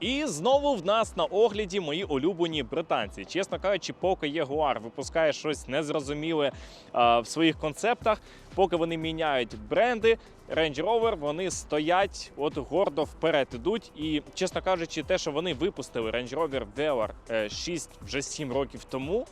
І знову в нас на огляді мої улюблені британці. Чесно кажучи, поки Jaguar випускає щось незрозуміле а, в своїх концептах, поки вони міняють бренди, Range Rover, вони стоять от гордо вперед ідуть. І чесно кажучи, те, що вони випустили Range Rover Velar е, 6 вже 7 років тому.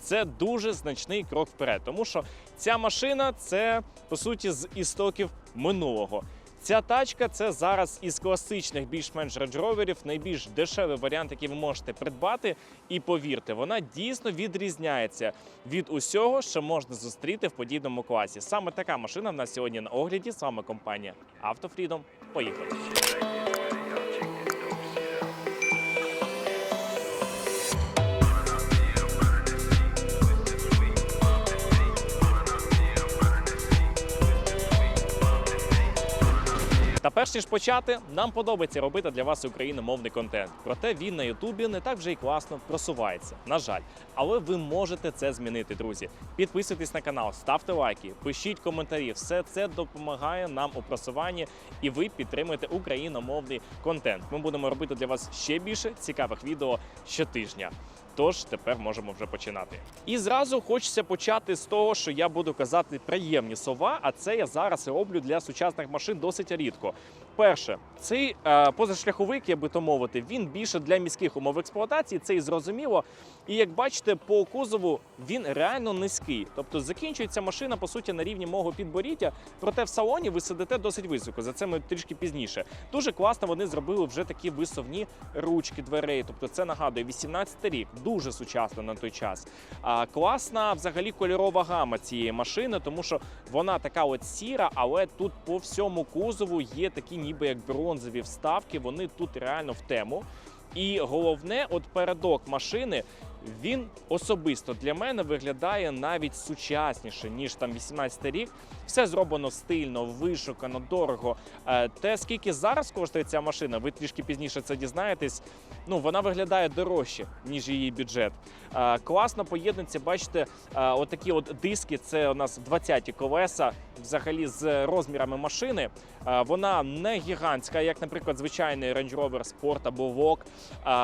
Це дуже значний крок вперед, тому що ця машина це по суті з істоків минулого. Ця тачка це зараз із класичних більш-менш рейндж-роверів найбільш дешевий варіант, який ви можете придбати. І повірте, вона дійсно відрізняється від усього, що можна зустріти в подібному класі. Саме така машина в нас сьогодні на огляді. З вами компанія Автофрідом. Поїхали! Перш ніж почати, нам подобається робити для вас україномовний контент. Проте він на Ютубі не так вже й класно просувається. На жаль, але ви можете це змінити, друзі. Підписуйтесь на канал, ставте лайки, пишіть коментарі. Все це допомагає нам у просуванні, і ви підтримуєте україномовний контент. Ми будемо робити для вас ще більше цікавих відео щотижня. Тож тепер можемо вже починати. І зразу хочеться почати з того, що я буду казати приємні слова, а це я зараз роблю для сучасних машин досить рідко. Перше, цей е, позашляховик, я би то мовити, він більше для міських умов експлуатації, це і зрозуміло. І як бачите, по кузову він реально низький. Тобто закінчується машина по суті на рівні мого підборіддя, проте в салоні ви сидите досить високо. За це ми трішки пізніше. Дуже класно вони зробили вже такі висовні ручки дверей. Тобто це нагадує 18 рік, дуже сучасно на той час. А класна взагалі кольорова гама цієї машини, тому що вона така от сіра, але тут по всьому кузову є такі ніби як бронзові вставки. Вони тут реально в тему. І головне, от передок машини. Він особисто для мене виглядає навіть сучасніше ніж там 18 рік. Все зроблено стильно, вишукано, дорого. Е, Те, скільки зараз коштує ця машина, ви трішки пізніше це дізнаєтесь. Ну вона виглядає дорожче ніж її бюджет. Е, Класно поєднується. Бачите, е, отакі от диски. Це у нас 20-ті колеса, взагалі з розмірами машини. Е, Вона не гігантська, як, наприклад, звичайний Range Rover Sport або Vogue.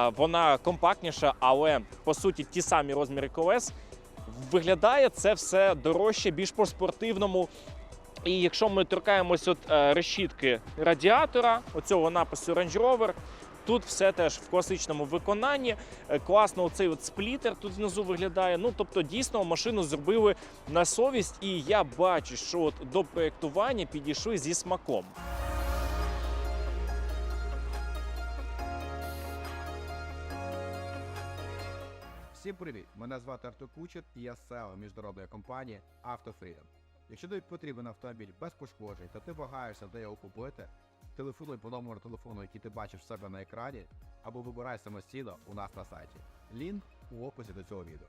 Е, Вона компактніша, але по суті ті самі розміри колес. Виглядає це все дорожче, більш по спортивному. І якщо ми торкаємось от е, решітки радіатора, оцього напису Range Rover, тут все теж в класичному виконанні. Е, Класно оцей от сплітер тут внизу виглядає. Ну тобто, дійсно машину зробили на совість, і я бачу, що от до проєктування підійшли зі смаком. Всім привіт! Мене звати Артур Кучер і я SEO міжнародної компанії AutoFreedom. Якщо тобі потрібен автомобіль без пошкоджень та ти вагаєшся, де його купити, телефонуй по номеру телефону, який ти бачиш в себе на екрані, або вибирай самостійно у нас на сайті. Лінк у описі до цього відео.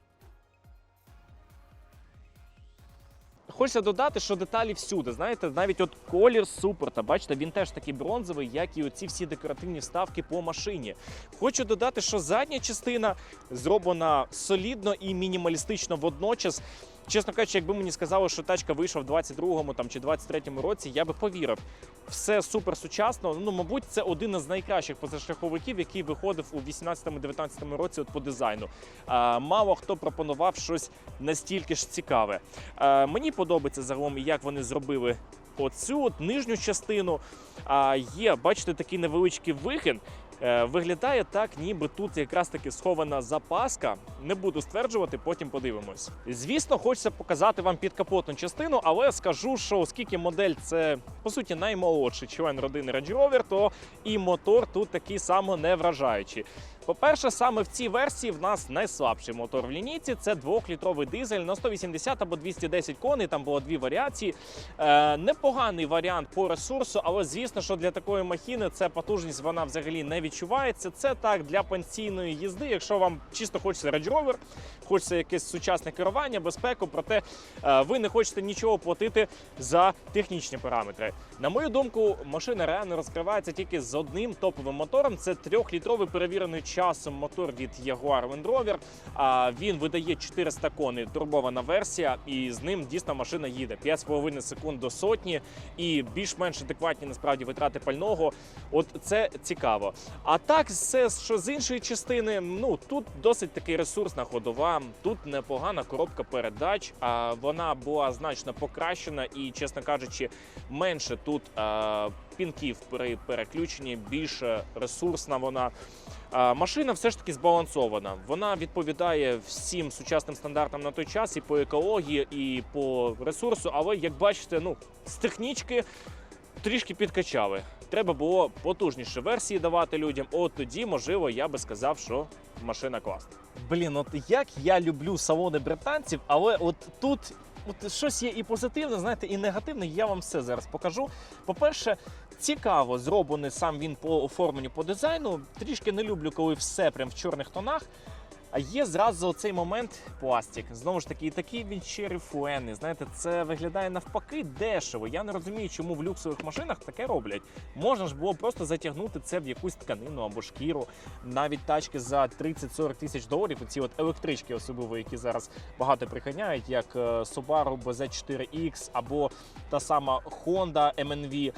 Хочеться додати, що деталі всюди. Знаєте, навіть от колір супорта, бачите, він теж такий бронзовий, як і оці всі декоративні вставки по машині. Хочу додати, що задня частина зроблена солідно і мінімалістично водночас. Чесно кажучи, якби мені сказали, що тачка вийшла в 22-му там чи 23-му році, я би повірив. Все супер сучасно. Ну, мабуть, це один із найкращих позашляховиків, який виходив у 18-19 році от по дизайну. А, мало хто пропонував щось настільки ж цікаве. А, мені подобається загалом, як вони зробили оцю от нижню частину. А, є, бачите, такий невеличкий вихин. Е, Виглядає так, ніби тут якраз таки схована запаска. Не буду стверджувати, потім подивимось. Звісно, хочеться показати вам підкапотну частину, але скажу, що оскільки модель це по суті наймолодший член родини Range Rover, то і мотор тут такий само не вражаючий. По-перше, саме в цій версії в нас найслабший мотор в лінійці. Це 2-літровий дизель на 180 або 210 коней. Там було дві варіації. Е, непоганий варіант по ресурсу, але звісно, що для такої махіни це потужність вона взагалі не відчувається. Це так для пенсійної їзди. Якщо вам чисто хочеться Range Rover, хочеться якесь сучасне керування, безпеку, проте е, ви не хочете нічого платити за технічні параметри. На мою думку, машина реально розкривається тільки з одним топовим мотором. Це трьохлітровий перевірений часом мотор від Jaguar Land Rover. А він видає 400 коней, турбована версія, і з ним дійсно машина їде 5,5 секунд до сотні, і більш-менш адекватні насправді витрати пального. От це цікаво. А так, все, що з іншої частини, ну тут досить таки ресурсна ходова, тут непогана коробка передач. А вона була значно покращена і, чесно кажучи, менше тут пінків при переключенні, більше ресурсна вона. Машина все ж таки збалансована. Вона відповідає всім сучасним стандартам на той час і по екології, і по ресурсу. Але як бачите, ну з технічки трішки підкачали. Треба було потужніше версії давати людям. От тоді, можливо, я би сказав, що машина класна. Блін, от як я люблю салони британців, але от тут. От щось є і позитивне, знаєте, і негативне. Я вам все зараз покажу. По-перше, цікаво зроблений сам він по оформленню по дизайну. Трішки не люблю, коли все прям в чорних тонах. А є зразу цей момент пластик. Знову ж таки, і такий він ще рифуенний. Знаєте, це виглядає навпаки дешево. Я не розумію, чому в люксових машинах таке роблять. Можна ж було просто затягнути це в якусь тканину або шкіру. Навіть тачки за 30-40 тисяч доларів. Ці от електрички, особливо, які зараз багато приганяють, як е, Subaru BZ4X або та сама Honda MNV.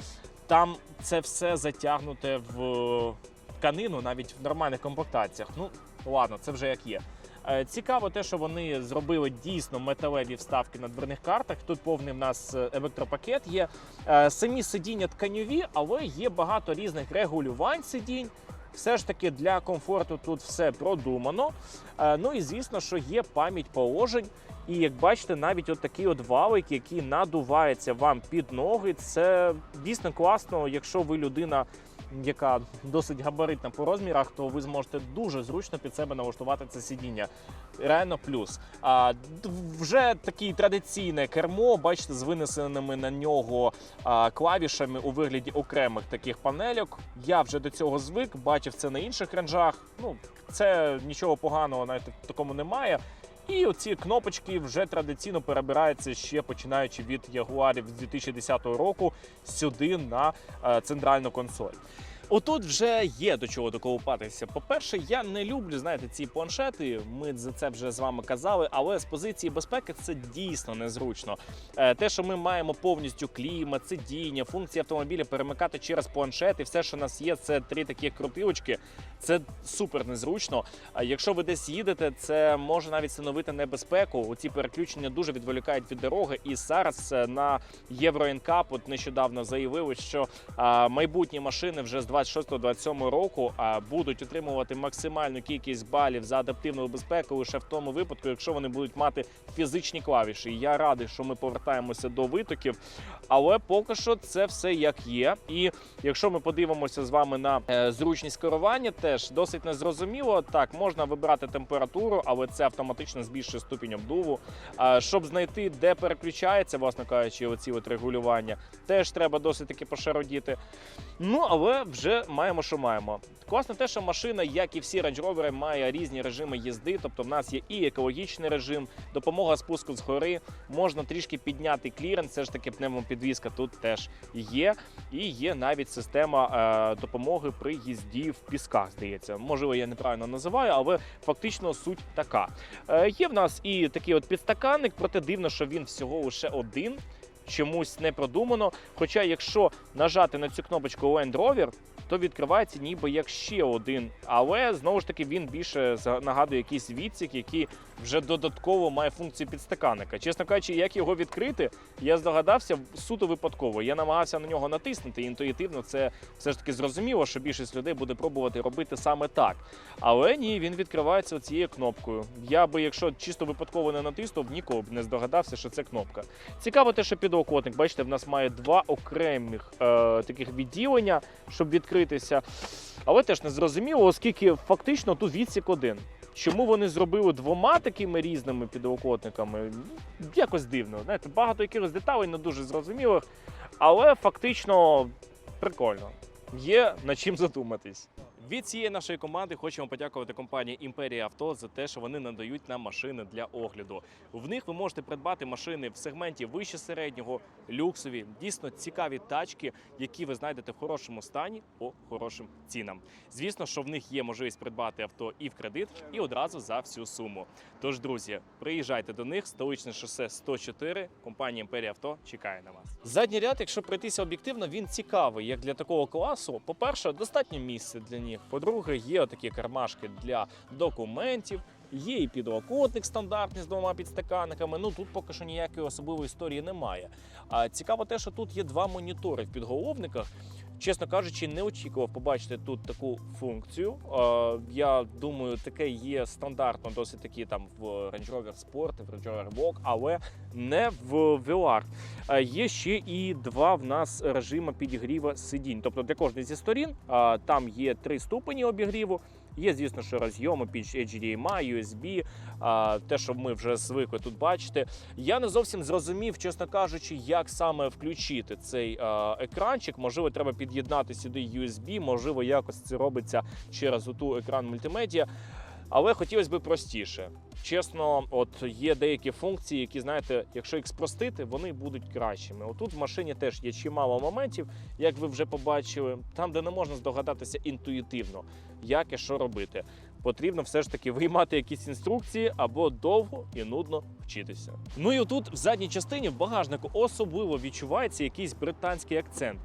Там це все затягнуте в тканину, навіть в нормальних комплектаціях. Ну ладно, це вже як є. Е, Цікаво те, що вони зробили дійсно металеві вставки на дверних картах. Тут повний в нас е, електропакет є. Е, Самі сидіння тканьові, але є багато різних регулювань сидінь. Все ж таки для комфорту тут все продумано. Е, Ну і звісно, що є пам'ять положень. І як бачите, навіть от такий от валик, який надувається вам під ноги, це дійсно класно, якщо ви людина яка досить габаритна по розмірах, то ви зможете дуже зручно під себе налаштувати це сидіння. Реально плюс. А вже таке традиційне кермо, бачите, з винесеними на нього клавішами у вигляді окремих таких панельок. Я вже до цього звик, бачив це на інших ренжах. Ну, це нічого поганого навіть в такому немає. І оці кнопочки вже традиційно перебираються ще починаючи від ягуарів з 2010 року сюди на е, центральну консоль. Отут вже є до чого доколупатися. По-перше, я не люблю, знаєте, ці планшети. Ми за це вже з вами казали, але з позиції безпеки це дійсно незручно. Е, Те, що ми маємо повністю клімат, сидіння, функції автомобіля перемикати через планшет, і все, що у нас є, це три такі крутилочки. Це супер незручно. Якщо ви десь їдете, це може навіть становити небезпеку. Ці переключення дуже відволікають від дороги. І зараз е, на Євро от нещодавно заявили, що майбутні машини вже з 26-27 року будуть отримувати максимальну кількість балів за адаптивну безпеку лише в тому випадку, якщо вони будуть мати фізичні клавіші. Я радий, що ми повертаємося до витоків, але поки що це все як є. І якщо ми подивимося з вами на е, зручність керування, теж досить незрозуміло. Так, можна вибирати температуру, але це автоматично збільшує ступінь обдуву. Щоб знайти, де переключається, власне кажучи, оці от регулювання, теж треба досить таки пошародіти. Ну, але вже маємо, що маємо. Класно те, що машина, як і всі Range Rover, має різні режими їзди. Тобто, в нас є і екологічний режим, допомога спуску з гори, можна трішки підняти кліренс, все ж таки пневмопідвізка тут теж є. І є навіть система е, допомоги при їзді в пісках, здається. Можливо, я неправильно називаю, але фактично суть така. Е, є в нас і такий от підстаканник, проте дивно, що він всього лише один. Чомусь не продумано. Хоча, якщо нажати на цю кнопочку Land Rover, то відкривається ніби як ще один. Але знову ж таки він більше нагадує якийсь відсік, який вже додатково має функцію підстаканника. Чесно кажучи, як його відкрити, я здогадався суто випадково. Я намагався на нього натиснути. Інтуїтивно це все ж таки зрозуміло, що більшість людей буде пробувати робити саме так. Але ні, він відкривається цією кнопкою. Я би, якщо чисто випадково не натиснув, ніколи б не здогадався, що це кнопка. Цікаво те, що підлокотник, бачите, в нас має два окремих е, таких відділення, щоб відкритися. Але теж не зрозуміло, оскільки фактично тут відсік один. Чому вони зробили двома такими різними підлокотниками? Якось дивно. Знаєте, багато якихось деталей не дуже зрозумілих, але фактично прикольно. Є над чим задуматись. Від цієї нашої команди хочемо подякувати компанії Імперія Авто за те, що вони надають нам машини для огляду. В них ви можете придбати машини в сегменті вище середнього, люксові, дійсно цікаві тачки, які ви знайдете в хорошому стані по хорошим цінам. Звісно, що в них є можливість придбати авто і в кредит, і одразу за всю суму. Тож, друзі, приїжджайте до них, столичне шосе 104, компанія Імперія Авто чекає на вас. Задній ряд, якщо пройтися об'єктивно, він цікавий як для такого класу. По-перше, достатньо місця для них. По-друге, є такі кармашки для документів. Є і підлокотник стандартний з двома підстаканниками. Ну тут поки що ніякої особливої історії немає. А цікаво те, що тут є два монітори в підголовниках. Чесно кажучи, не очікував побачити тут таку функцію. Я думаю, таке є стандартно, досить такі там в Range Rover Sport, в Range Rover Walk, але не в VR. Є ще і два в нас режими підігріва сидінь. Тобто для кожної зі сторін там є три ступені обігріву. Є, звісно, що розйоми під HDMI, USB, те, що ми вже звикли тут бачити. Я не зовсім зрозумів, чесно кажучи, як саме включити цей екранчик. Можливо, треба під'єднати сюди USB, можливо, якось це робиться через оту екран мультимедіа. Але хотілося б простіше. Чесно, от є деякі функції, які знаєте, якщо їх спростити, вони будуть кращими. Отут в машині теж є чимало моментів, як ви вже побачили, там, де не можна здогадатися інтуїтивно, як і що робити. Потрібно все ж таки виймати якісь інструкції або довго і нудно вчитися. Ну і отут в задній частині в багажнику особливо відчувається якийсь британський акцент.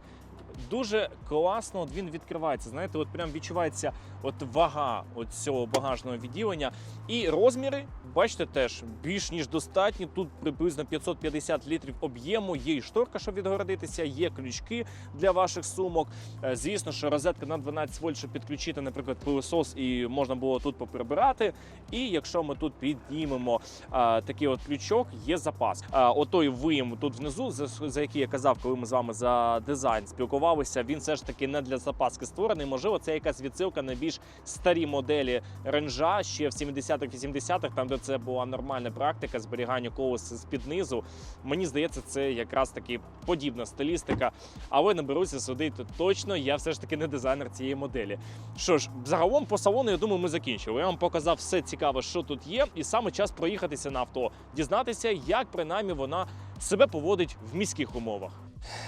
Дуже класно от він відкривається. Знаєте, от прям відчувається от вага от цього багажного відділення. І розміри, бачите, теж більш ніж достатні. Тут приблизно 550 літрів об'єму. Є і шторка, щоб відгородитися, є крючки для ваших сумок. Е, Звісно, що розетка на 12 вольт, щоб підключити, наприклад, пилосос, і можна було тут поприбирати. І якщо ми тут піднімемо а, такий от крючок, є запас. А, отой виєм тут внизу, за, за який я казав, коли ми з вами за дизайн спілкувалися, він все ж таки не для запаски створений. Можливо, це якась відсилка на більш старі моделі ренжа ще в 70-х 80-х, там де це була нормальна практика зберігання колеса з під низу. Мені здається, це якраз таки подібна стилістика. Але не беруся судити точно. Я все ж таки не дизайнер цієї моделі. Що ж, загалом по салону, я думаю, ми закінчили. Я вам показав все цікаве, що тут є, і саме час проїхатися на авто, дізнатися, як принаймні вона себе поводить в міських умовах.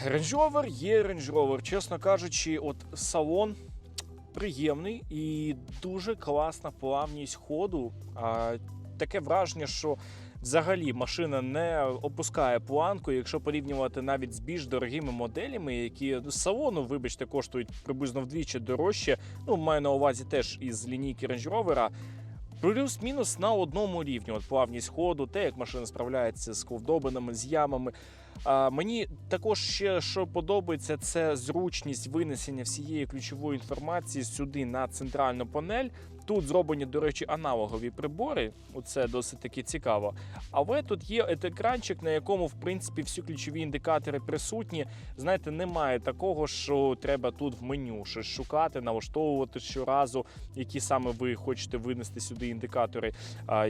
Range Rover є Range Rover. Чесно кажучи, от салон приємний і дуже класна плавність ходу. Таке враження, що взагалі машина не опускає планку, якщо порівнювати навіть з більш дорогими моделями, які з салону, вибачте, коштують приблизно вдвічі дорожче. Ну, маю на увазі теж із лінійки Range Rover. Плюс-мінус на одному рівні. От плавність ходу, те, як машина справляється з ковдобинами, з ямами. А, мені також ще що подобається, це зручність винесення всієї ключової інформації сюди на центральну панель. Тут зроблені, до речі, аналогові прибори. Оце досить таки цікаво. Але тут є екранчик, на якому в принципі всі ключові індикатори присутні. Знаєте, немає такого, що треба тут в меню щось шукати, налаштовувати щоразу, які саме ви хочете винести сюди індикатори,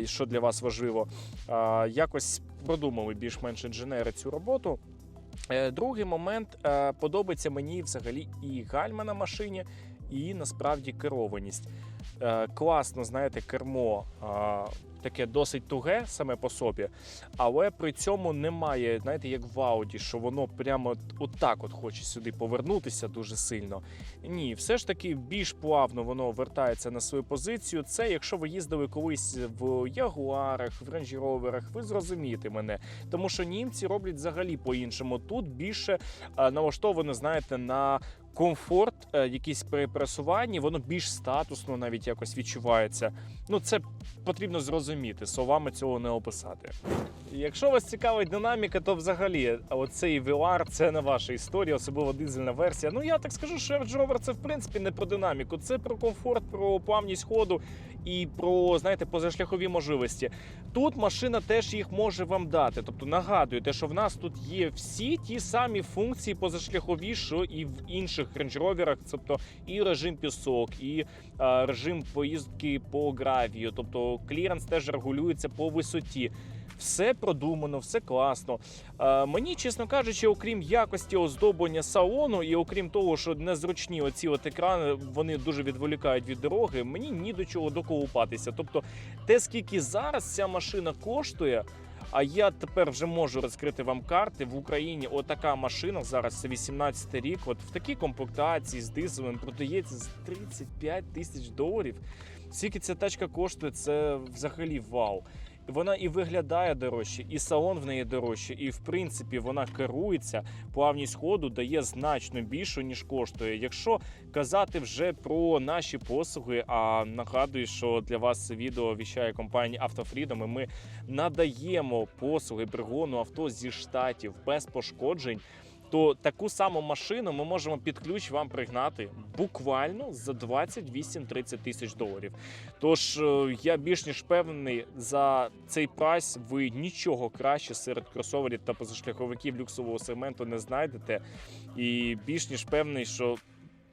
і що для вас важливо. Якось продумали більш-менш інженери цю роботу. Е, Другий момент е, подобається мені взагалі і гальма на машині, і насправді керованість. Е, Класно, знаєте, кермо таке досить туге саме по собі, але при цьому немає, знаєте, як в Ауді, що воно прямо отак от хоче сюди повернутися дуже сильно. Ні, все ж таки більш плавно воно вертається на свою позицію. Це якщо ви їздили колись в Ягуарах, в Range Roverах, ви зрозумієте мене. Тому що німці роблять взагалі по-іншому. Тут більше е, налаштовано, знаєте, на комфорт, е, якісь при пересуванні, воно більш статусно навіть якось відчувається. Ну, це потрібно зрозуміти, словами цього не описати. Якщо вас цікавить динаміка, то взагалі оцей VR – це не ваша історія, особливо дизельна версія. Ну я так скажу, що Range Rover це в принципі не про динаміку, це про комфорт, про плавність ходу і про знаєте позашляхові можливості. Тут машина теж їх може вам дати. Тобто нагадую, те, що в нас тут є всі ті самі функції позашляхові, що і в інших Range Rover'ах, тобто і режим пісок, і е, режим поїздки по гравію, тобто кліренс теж регулюється по висоті. Все продумано, все класно. Е, мені, чесно кажучи, окрім якості оздоблення салону, і окрім того, що незручні оці от екрани вони дуже відволікають від дороги, мені ні до чого доколупатися. Тобто, те, скільки зараз ця машина коштує. А я тепер вже можу розкрити вам карти в Україні. Отака машина зараз це 18 рік. От в такій комплектації з дизелем продається з 35 тисяч доларів. Скільки ця тачка коштує, це взагалі вау. Вона і виглядає дорожче, і салон в неї дорожче, і в принципі вона керується. Плавність ходу дає значно більшу, ніж коштує. Якщо казати вже про наші послуги, а нагадую, що для вас відео віщає компанія Автофрідом, і ми надаємо послуги пригону авто зі штатів без пошкоджень. То таку саму машину ми можемо під ключ вам пригнати буквально за 28-30 тисяч доларів. Тож е, я більш ніж впевнений, за цей прайс ви нічого краще серед кросоверів та позашляховиків люксового сегменту не знайдете. І більш ніж впевнений, що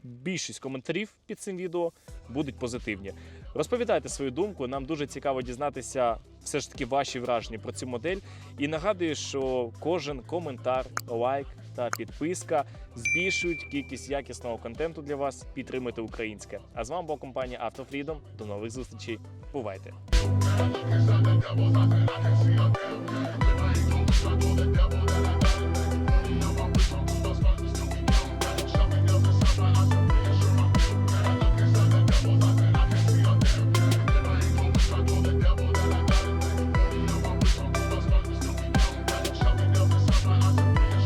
більшість коментарів під цим відео будуть позитивні. Розповідайте свою думку. Нам дуже цікаво дізнатися все ж таки ваші враження про цю модель. І нагадую, що кожен коментар, лайк та підписка збільшують кількість якісного контенту для вас. Підтримуйте українське. А з вами була компанія Автофрідом. До нових зустрічей. Бувайте!